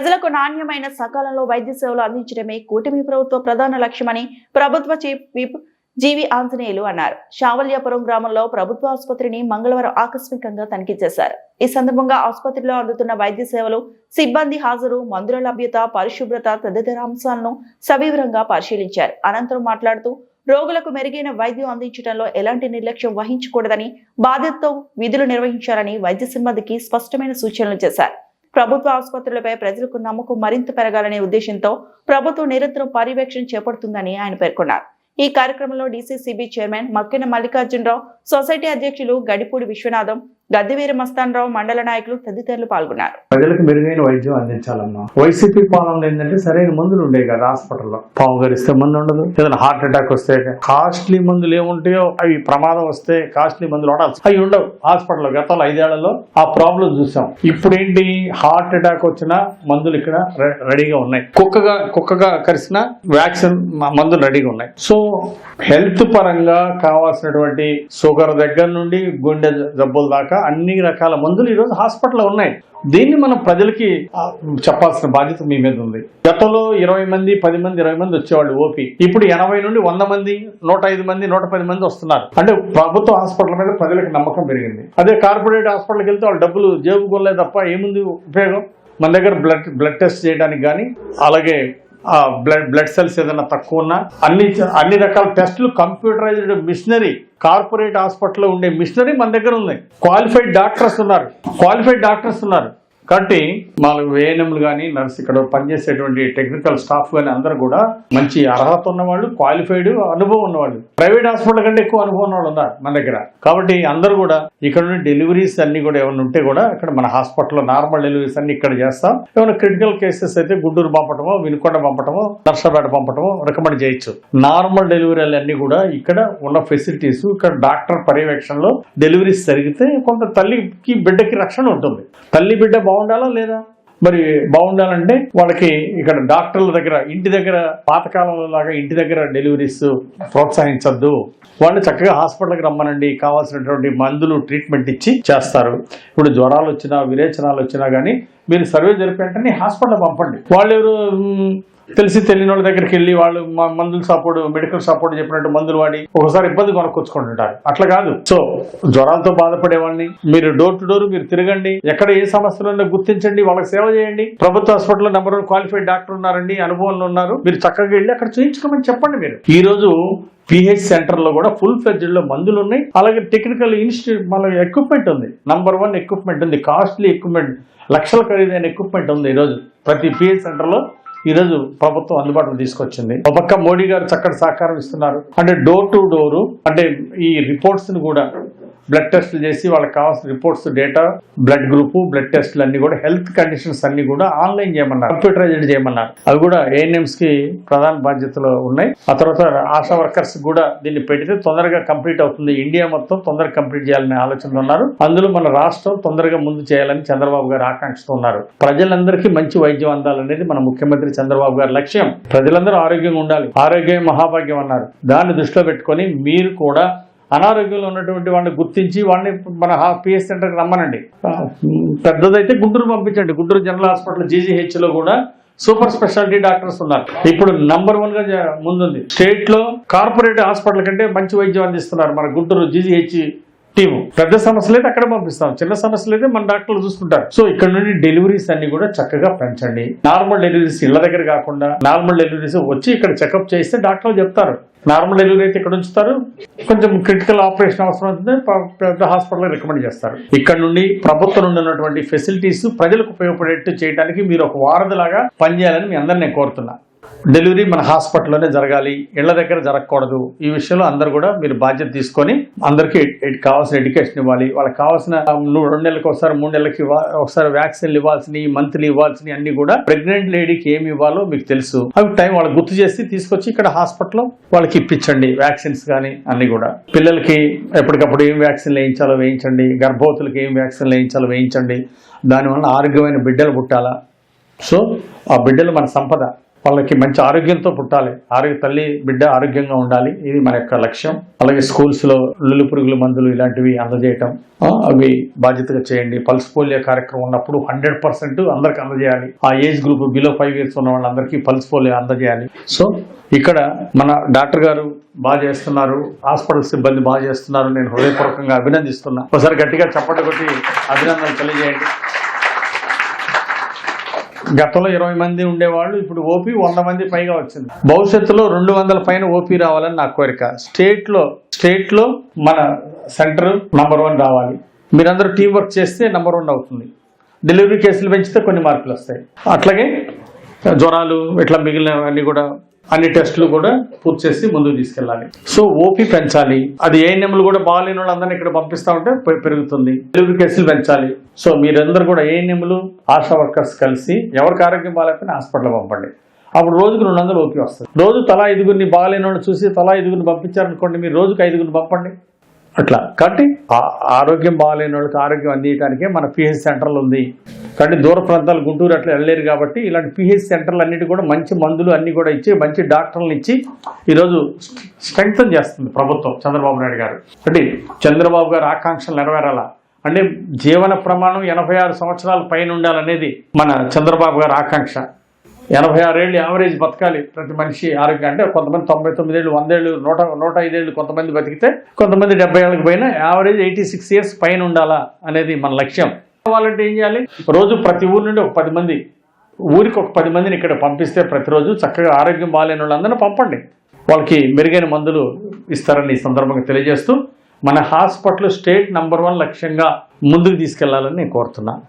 ప్రజలకు నాణ్యమైన సకాలంలో వైద్య సేవలు అందించడమే కూటమి ప్రభుత్వ ప్రధాన లక్ష్యమని ప్రభుత్వ చీఫ్ విప్ జీవి ఆంజనేయులు అన్నారు. శావల్యాపురం గ్రామంలో ప్రభుత్వ ఆసుపత్రిని మంగళవారం ఆకస్మికంగా తనిఖీ చేశారు. ఈ సందర్భంగా ఆసుపత్రిలో అందుతున్న వైద్య సేవలు సిబ్బంది హాజరు మందుల లభ్యత పరిశుభ్రత తదితర అంశాలను సవివరంగా పరిశీలించారు. అనంతరం మాట్లాడుతూ రోగులకు మెరుగైన వైద్యం అందించడంలో ఎలాంటి నిర్లక్ష్యం వహించకూడదని బాధ్యతతో విధులు నిర్వహించాలని వైద్య సిబ్బందికి స్పష్టమైన సూచనలు చేశారు. ప్రభుత్వ ఆసుపత్రులపై ప్రజలకు నమ్మకం మరింత పెరగాలనే ఉద్దేశంతో ప్రభుత్వం నిరంతరం పర్యవేక్షణ చేపడుతుందని ఆయన పేర్కొన్నారు. ఈ కార్యక్రమంలో DCCB chairman Makkina Mallikarjunarao society అధ్యక్షులు గడిపూడి విశ్వనాథం గద్దెవీర మస్తానరావు మండల నాయకులు తదితరులు పాల్గొన్నారు. ప్రజలకు మెరుగైన వైద్యం అందించాలమ్మా వైసీపీ పాలనలో ఏంటంటే సరైన మందులు ఉండేవి కదా హాస్పిటల్లో. పాము గరిస్తే మందు ఉండదు ఏదైనా హార్ట్ అటాక్ వస్తే కాస్ట్లీ మందులు ఏముంటాయో అవి ప్రమాదం వస్తే కాస్ట్లీ మందులు వాడాల్సి అవి ఉండవు. హాస్పిటల్లో గతంలో ఐదేళ్ళలో ఆ ప్రాబ్లం చూసాం. ఇప్పుడేంటి? హార్ట్ అటాక్ వచ్చిన మందులు ఇక్కడ రెడీగా ఉన్నాయి. కుక్కగా కుక్కగా కరిసిన వ్యాక్సిన్ మందులు రెడీగా ఉన్నాయి. సో హెల్త్ పరంగా కావాల్సినటువంటి షుగర్ దగ్గర నుండి గుండె జబ్బుల దాకా అన్ని రకాల మందులు ఈరోజు హాస్పిటల్లో ఉన్నాయి. దీన్ని మనం ప్రజలకి చెప్పాల్సిన బాధ్యత మీ మీద ఉంది. గతంలో ఇరవై మంది పది మంది ఇరవై మంది వచ్చేవాళ్ళు ఓపీ. ఇప్పుడు ఎనభై నుండి వంద మంది నూట ఐదు మంది నూట పది మంది వస్తున్నారు. అంటే ప్రభుత్వ హాస్పిటల్ మీద ప్రజలకు నమ్మకం పెరిగింది. అదే కార్పొరేట్ హాస్పిటల్కి వెళ్తే వాళ్ళు డబ్బులు జేబుకోలేదు తప్ప ఏముంది ఉపయోగం? మన దగ్గర బ్లడ్ బ్లడ్ టెస్ట్ చేయడానికి కానీ అలాగే బ్లడ్ బ్లడ్ సెల్స్ ఏదైనా తక్కువ ఉన్నా అన్ని అన్ని రకాల టెస్టులు కంప్యూటరైజ్డ్ మిషనరీ కార్పొరేట్ హాస్పిటల్లో ఉండే మిషనరీ మన దగ్గర ఉంది క్వాలిఫైడ్ డాక్టర్స్ ఉన్నారు. క్వాలిఫైడ్ డాక్టర్స్ ఉన్నారు. కాబట్టి మన ఏఎన్ఎంలు కానీ నర్స్ ఇక్కడ పనిచేసేటువంటి టెక్నికల్ స్టాఫ్ కానీ అందరూ కూడా మంచి అర్హత ఉన్నవాళ్ళు క్వాలిఫైడ్ అనుభవం ఉన్నవాళ్ళు. ప్రైవేట్ హాస్పిటల్ కంటే ఎక్కువ అనుభవం ఉన్న వాళ్ళు ఉన్నారు మన దగ్గర. కాబట్టి అందరూ కూడా ఇక్కడ నుండి డెలివరీస్ అన్ని కూడా ఏమైనా ఉంటే కూడా ఇక్కడ మన హాస్పిటల్లో నార్మల్ డెలివరీస్ అన్ని ఇక్కడ చేస్తాం. ఏమైనా క్రిటికల్ కేసెస్ అయితే గుంటూరు పంపటమో వినుకొండ పంపటమో నర్సాపేట పంపటమో రికమెండ్ చేయొచ్చు. నార్మల్ డెలివరీలు అన్ని కూడా ఇక్కడ ఉన్న ఫెసిలిటీస్ ఇక్కడ డాక్టర్ పర్యవేక్షణలో డెలివరీస్ జరిగితే కొంత తల్లికి బిడ్డకి రక్షణ ఉంటుంది. తల్లి బిడ్డ బాగుండాలా లేదా? మరి బాగుండాలంటే వాళ్ళకి ఇక్కడ డాక్టర్ల దగ్గర ఇంటి దగ్గర పాతకాలంలో లాగా ఇంటి దగ్గర డెలివరీస్ ప్రోత్సహించద్దు. వాళ్ళు చక్కగా హాస్పిటల్కి రమ్మనండి. కావాల్సినటువంటి మందులు ట్రీట్మెంట్ ఇచ్చి చేస్తారు. ఇప్పుడు జ్వరాలు వచ్చినా విరేచనాలు వచ్చినా కానీ మీరు సర్వే జరిపి వెంటనే హాస్పిటల్ పంపండి. వాళ్ళు ఎవరు తెలిసి తెలియని వాళ్ళ దగ్గరికి వెళ్ళి వాళ్ళు మ- మందులు సపోర్ట్ మెడికల్ సపోర్ట్ చెప్పినట్టు మందులు వాడి ఒకసారి ఇబ్బంది కొనుక్కొచ్చుకుంటుంటారు. అట్లా కాదు. సో జ్వరాలతో బాధపడే వాళ్ళని మీరు డోర్ టు డోర్ మీరు తిరగండి. ఎక్కడ ఏ సమస్యలు గుర్తించండి. వాళ్ళకి సేవ చేయండి. ప్రభుత్వ హాస్పిటల్లో నెంబర్ వన్ క్వాలిఫైడ్ డాక్టర్ ఉన్నారండి. అనుభవంలో ఉన్నారు. మీరు చక్కగా వెళ్ళి అక్కడ చూపించుకోమని చెప్పండి మీరు. ఈ రోజు పిహెచ్ సెంటర్లో కూడా ఫుల్ ఫ్లెడ్జ్డ్లో మందులు ఉన్నాయి. అలాగే టెక్నికల్ ఇన్స్టిట్యూట్ మన ఎక్విప్మెంట్ ఉంది. నంబర్ వన్ ఎక్విప్మెంట్ ఉంది. కాస్ట్లీ ఎక్విప్మెంట్ లక్షల ఖరీదైన ఎక్విప్మెంట్ ఉంది ఈరోజు ప్రతి పిహెచ్ సెంటర్లో ఈరోజు ప్రభుత్వం అందుబాటులో తీసుకొచ్చింది. ఒక పక్క మోడీ గారు చక్కటి సహకారం ఇస్తున్నారు. అంటే డోర్ టు డోరు అంటే ఈ రిపోర్ట్స్ కూడా బ్లడ్ టెస్ట్లు చేసి వాళ్ళకి కావాల్సిన reports data blood group blood టెస్ట్లు అన్ని కూడా హెల్త్ కండిషన్స్ అన్ని కూడా ఆన్లైన్ చేయమన్నారు. కంప్యూటరైజ్డ్ చేయమన్నారు. అవి కూడా ఏఎన్ఎంస్కి ప్రధాన బాధ్యతలు ఉన్నాయి. ఆ తర్వాత ఆశా వర్కర్స్ కూడా దీన్ని పెడితే తొందరగా కంప్లీట్ అవుతుంది. ఇండియా మొత్తం తొందరగా కంప్లీట్ చేయాలనే ఆలోచనలో ఉన్నారు. అందులో మన రాష్ట్రం తొందరగా ముందు చేయాలని చంద్రబాబు గారు ఆకాంక్షతో ఉన్నారు. ప్రజలందరికీ మంచి వైద్యం అందాలనేది మన ముఖ్యమంత్రి చంద్రబాబు గారి లక్ష్యం. ప్రజలందరూ ఆరోగ్యంగా ఉండాలి. ఆరోగ్యం మహాభాగ్యం అన్నారు. దాన్ని దృష్టిలో పెట్టుకొని మీరు కూడా అనారోగ్యంలో ఉన్నటువంటి వాళ్ళని గుర్తించి వాళ్ళని మన పిఎస్ సెంటర్కి రమ్మనండి. పెద్దదైతే గుంటూరు పంపించండి. గుంటూరు జనరల్ హాస్పిటల్ జీజీహెచ్లో కూడా సూపర్ స్పెషాలిటీ డాక్టర్స్ ఉన్నారు. ఇప్పుడు నంబర్ వన్గా ముందుంది. స్టేట్లో కార్పొరేట్ హాస్పిటల్ కంటే మంచి వైద్యం అందిస్తున్నారు మన గుంటూరు జీజీహెచ్ టీము. పెద్ద సమస్యలు అయితే అక్కడ పంపిస్తాం. చిన్న సమస్యలు అయితే మన డాక్టర్లు చూసుకుంటారు సో ఇక్కడ నుండి డెలివరీస్ అన్ని కూడా చక్కగా పెంచండి. నార్మల్ డెలివరీస్ ఇళ్ళ దగ్గర కాకుండా నార్మల్ డెలివరీస్ వచ్చి ఇక్కడ చెకప్ చేస్తే డాక్టర్లు చెప్తారు. నార్మల్ డెలివరీ అయితే ఇక్కడ ఉంచుతారు? కొంచెం క్రిటికల్ ఆపరేషన్ అవసరం అవుతుంది. పెద్ద హాస్పిటల్ రికమెండ్ చేస్తారు. ఇక్కడ నుండి ప్రభుత్వం నుండి ఉన్నటువంటి ఫెసిలిటీస్ ప్రజలకు ఉపయోగపడేట్టు చేయడానికి మీరు ఒక వారధిలాగా పనిచేయాలని మీ అందరిని కోరుతున్నాను కోరుతున్నా. డెలివరీ మన హాస్పిటల్లోనే జరగాలి ఇళ్ళ దగ్గర జరగకూడదు ఈ విషయంలో అందరు కూడా మీరు బాధ్యత తీసుకొని అందరికీ కావాల్సిన ఎడ్యుకేషన్ ఇవ్వాలి. వాళ్ళకి కావాల్సిన రెండు నెలలకు ఒకసారి మూడు నెలలకి ఒకసారి వ్యాక్సిన్లు ఇవ్వాల్సినవి మంత్లీ ఇవ్వాల్సినవి అన్ని కూడా ప్రెగ్నెంట్ లేడీకి ఏమి ఇవ్వాలో మీకు తెలుసు. అవి టైం వాళ్ళకి గుర్తు చేసి తీసుకొచ్చి ఇక్కడ హాస్పిటల్లో వాళ్ళకి ఇప్పించండి వ్యాక్సిన్స్ కానీ అన్ని కూడా. పిల్లలకి ఎప్పటికప్పుడు ఏం వ్యాక్సిన్లు వేయించాలో వేయించండి గర్భవతులకి ఏం వ్యాక్సిన్లు వేయించాలో వేయించండి. దానివల్ల ఆరోగ్యమైన బిడ్డలు పుట్టాలా? సో ఆ బిడ్డలు మన సంపద. వాళ్ళకి మంచి ఆరోగ్యంతో పుట్టాలి. ఆరోగ్య తల్లి బిడ్డ ఆరోగ్యంగా ఉండాలి. ఇది మన యొక్క లక్ష్యం. అలాగే స్కూల్స్లో పురుగుల మందులు ఇలాంటివి అందజేయటం అవి బాధ్యతగా చేయండి. పల్స్ పోలియో కార్యక్రమం ఉన్నప్పుడు హండ్రెడ్ పర్సెంట్ అందరికి అందజేయాలి. ఆ age group below five years ఉన్న వాళ్ళందరికీ పల్స్ పోలియో అందజేయాలి. సో ఇక్కడ మన డాక్టర్ గారు బాగా చేస్తున్నారు. హాస్పిటల్ సిబ్బంది బాగా చేస్తున్నారు. నేను హృదయపూర్వకంగా అభినందిస్తున్నా. ఒకసారి గట్టిగా చప్పట కొట్టి అభినందనలు తెలియజేయండి. గతంలో ఇరవై మంది ఉండేవాళ్ళు ఇప్పుడు ఓపీ వంద మంది పైగా వచ్చింది. భవిష్యత్తులో రెండు వందల పైన ఓపీ రావాలని నా కోరిక. స్టేట్లో స్టేట్లో మన సెంటర్ నంబర్ వన్ రావాలి. మీరందరూ టీం వర్క్ చేస్తే నంబర్ వన్ అవుతుంది. డెలివరీ కేసులు పెంచితే కొన్ని మార్కులు వస్తాయి. అట్లాగే జ్వరాలు ఇట్లా మిగిలినవన్నీ కూడా అన్ని టెస్టులు కూడా పూర్తి చేసి ముందుకు తీసుకెళ్ళాలి. సో ఓపీ పెంచాలి. అది ఏఎన్ఎంలు కూడా బాగాలేని వాళ్ళందరినీ ఇక్కడ పంపిస్తా ఉంటే పెరుగుతుంది. డెలివరీ కేసులు పెంచాలి. సో మీరందరూ కూడా ఏఎన్ఎంలు ఆశా వర్కర్స్ కలిసి ఎవరికి ఆరోగ్యం బాగాలేకపోయినా హాస్పిటల్ పంపండి. అప్పుడు రోజుకు రెండు వందలు ఓపీ వస్తుంది. రోజు తలా ఐదుగురిని బాగాలేని వాళ్ళు చూసి తలా ఐదుగురిని పంపించారనుకోండి మీరు రోజుకు ఐదుగురిని పంపండి. అట్లా. కాబట్టి ఆరోగ్యం బాగాలేని వాళ్ళకి ఆరోగ్యం అందించడానికే మన పిహెచ్ సెంటర్లు ఉంది. కాబట్టి దూర ప్రాంతాలు గుంటూరు అట్లా వెళ్ళలేరు కాబట్టి ఇలాంటి పిహెచ్ సెంటర్లు అన్నిటి కూడా మంచి మందులు అన్ని కూడా ఇచ్చి మంచి డాక్టర్లను ఇచ్చి ఈరోజు స్ట్రెంగ్త్ చేస్తుంది ప్రభుత్వం చంద్రబాబు నాయుడు గారు. అంటే చంద్రబాబు గారు ఆకాంక్షలు నెరవేరాలా? అంటే జీవన ప్రమాణం ఎనభై ఆరు సంవత్సరాల పైన ఉండాలనేది మన చంద్రబాబు గారి ఆకాంక్ష. ఎనభై ఆరేళ్ళు యావరేజ్ బతకాలి ప్రతి మనిషి ఆరోగ్యం అంటే కొంతమంది తొంభై తొమ్మిదేళ్ళు వందేళ్ళు నూట నూట ఐదేళ్ళు కొంతమంది బతికితే కొంతమంది డెబ్బై ఏళ్ళకి పైన యావరేజ్ ఎయిటీ సిక్స్ ఇయర్స్ పైన ఉండాలా అనేది మన లక్ష్యం. కావాలంటే ఏం చేయాలి? రోజు ప్రతి ఊరు నుండి ఒక పది మంది ఊరికి ఒక పది మందిని ఇక్కడ పంపిస్తే ప్రతిరోజు చక్కగా ఆరోగ్యం బాగాలేని వాళ్ళందరినీ పంపండి. వాళ్ళకి మెరుగైన మందులు ఇస్తారని ఈ సందర్భంగా తెలియజేస్తూ మన హాస్పిటల్ స్టేట్ నంబర్ వన్ లక్ష్యంగా ముందుకు తీసుకెళ్ళాలని నేను కోరుతున్నాను.